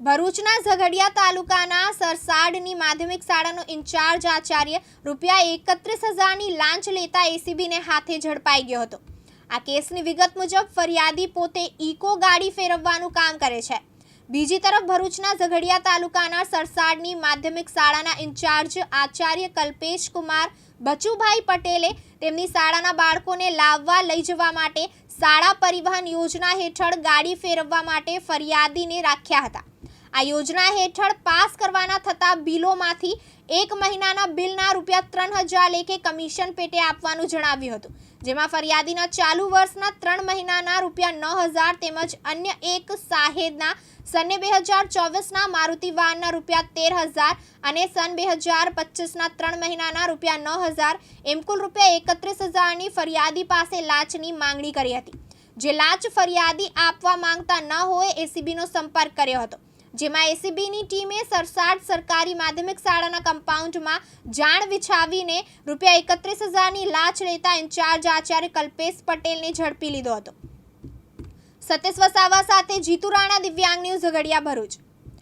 ભરૂચના ઝઘડિયા તાલુકાના સરસાડની માધ્યમિક શાળાનો ઇન્ચાર્જ આચાર્ય રૂપિયા એકત્રીસ હજારની લાંચ લેતા એસીબીને હાથે ઝડપાઈ ગયો હતો. આ કેસની વિગત મુજબ ફરિયાદી પોતે ઇકો ગાડી ફેરવવાનું કામ કરે છે. બીજી તરફ ભરૂચના ઝઘડિયા તાલુકાના સરસાડની માધ્યમિક શાળાના ઇન્ચાર્જ આચાર્ય કલ્પેશ કુમાર બચુભાઈ પટેલે તેમની શાળાના બાળકોને લાવવા લઈ જવા માટે શાળા પરિવહન યોજના હેઠળ ગાડી ફેરવવા માટે ફરિયાદીને રાખ્યા હતા. આ યોજના હેઠળ પાસ કરવાના થતા બિલોમાંથી એક મહિનાના બિલના રૂપિયા ત્રણ હજાર લેખે કમિશન પેટે આપવાનું જણાવ્યું હતું. જેમાં ફરિયાદીના ચાલુ વર્ષના ત્રણ મહિનાના રૂપિયા નવ હજાર તેમજ અન્ય એક સાહેદના સને બે હજાર ચોવીસના મારુતિ વાહનના રૂપિયા તેર હજાર અને સન બે હજાર પચીસના ત્રણ મહિનાના રૂપિયા નવ હજાર એમ કુલ રૂપિયા એકત્રીસ હજારની ફરિયાદી પાસે લાંચની માંગણી કરી હતી. જે લાંચ ફરિયાદી આપવા માંગતા ન હોય, એસીબીનો સંપર્ક કર્યો હતો. જેમાં એસીબીની ટીમે સરસાડ સરકારી માધ્યમિક શાળાના કમ્પાઉન્ડમાં જાણ વિછાવીને રૂપિયા એકત્રીસ હજારની લાંચ લેતા ઇન્ચાર્જ આચાર્ય કલ્પેશ પટેલને ઝડપી લીધો હતો. સતીશ વસાવા સાથે જીતુ રાણા દિવ્યાંગ ન્યૂઝ ઝઘડિયા ભરૂચ.